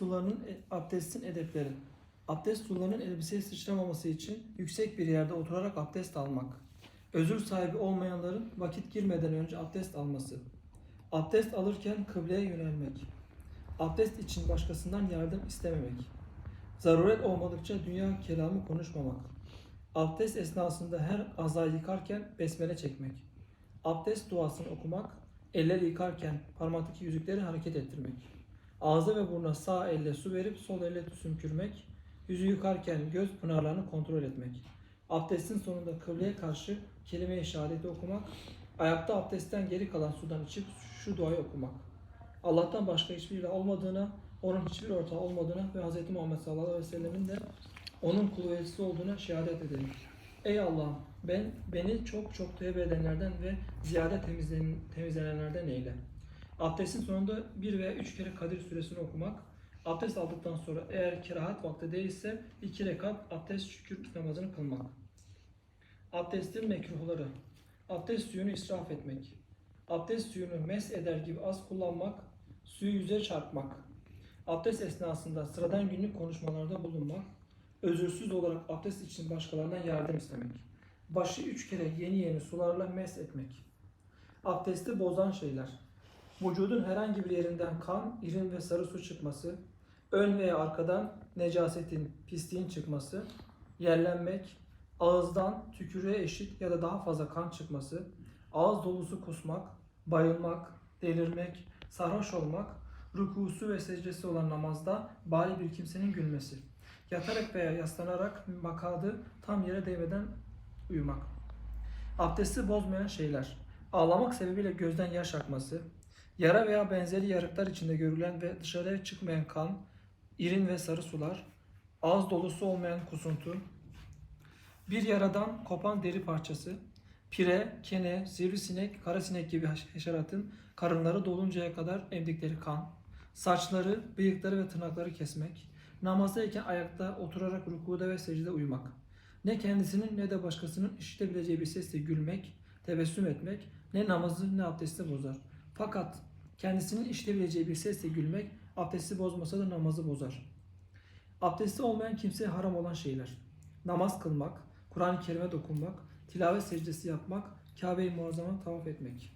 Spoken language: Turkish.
sularının abdestin edepleri. Abdest sularının elbiseye sıçramaması için yüksek bir yerde oturarak abdest almak. Özür sahibi olmayanların vakit girmeden önce abdest alması. Abdest alırken kıbleye yönelmek. Abdest için başkasından yardım istememek. Zaruret olmadıkça dünya kelamı konuşmamak. Abdest esnasında her azayı yıkarken besmele çekmek. Abdest duasını okumak, eller yıkarken parmaktaki yüzükleri hareket ettirmek. Ağza ve buruna sağ elle su verip sol elle sümkürmek. Yüzü yıkarken göz pınarlarını kontrol etmek. Abdestin sonunda kıbleye karşı kelime-i şehadeti okumak. Ayakta abdestten geri kalan sudan içip şu duayı okumak. Allah'tan başka hiçbir ilah olmadığına, onun hiçbir ortağı olmadığına ve Hz. Muhammed sallallahu aleyhi ve sellemin de onun kulu elçisi olduğuna şehadet edelim. Ey Allah'ım ben beni çok çok tövbe edenlerden ve ziyade temizlen, temizlenenlerden eyle. Abdestin sonunda bir veya üç kere Kadir suresini okumak. Abdest aldıktan sonra eğer kerahat vakti değilse iki rekat abdest şükür namazını kılmak. Abdestin mekruhları. Abdest suyunu israf etmek. Abdest suyunu mes eder gibi az kullanmak. Suyu yüze çarpmak. Abdest esnasında sıradan günlük konuşmalarda bulunmak. Özürsüz olarak abdest için başkalarından yardım istemek. Başı üç kere yeni yeni sularla mes etmek. Abdesti bozan şeyler. Vücudun herhangi bir yerinden kan, irin ve sarı su çıkması, ön veya arkadan necasetin, pisliğin çıkması, yerlenmek, ağızdan tükürüğe eşit ya da daha fazla kan çıkması, ağız dolusu kusmak, bayılmak, delirmek, sarhoş olmak, rükusu ve secdesi olan namazda bari bir kimsenin gülmesi, yatarak veya yaslanarak makadı tam yere değmeden uyumak. Abdesti bozmayan şeyler, ağlamak sebebiyle gözden yaş akması, yara veya benzeri yarıklar içinde görülen ve dışarıya çıkmayan kan, irin ve sarı sular, ağız dolusu olmayan kusuntu, bir yaradan kopan deri parçası, pire, kene, sivrisinek, karasinek gibi haşeratın karınları doluncaya kadar emdikleri kan, saçları, bıyıkları ve tırnakları kesmek, namazdayken ayakta oturarak rükuda ve secde uyumak, ne kendisinin ne de başkasının işitebileceği bir sesle gülmek, tebessüm etmek, ne namazı ne abdesti bozar. Fakat kendisinin işitebileceği bir sesle gülmek, abdesti bozmasa da namazı bozar. Abdesti olmayan kimseye haram olan şeyler. Namaz kılmak, Kur'an-ı Kerim'e dokunmak, tilavet secdesi yapmak, Kabe-i Muazzam'a tavaf etmek.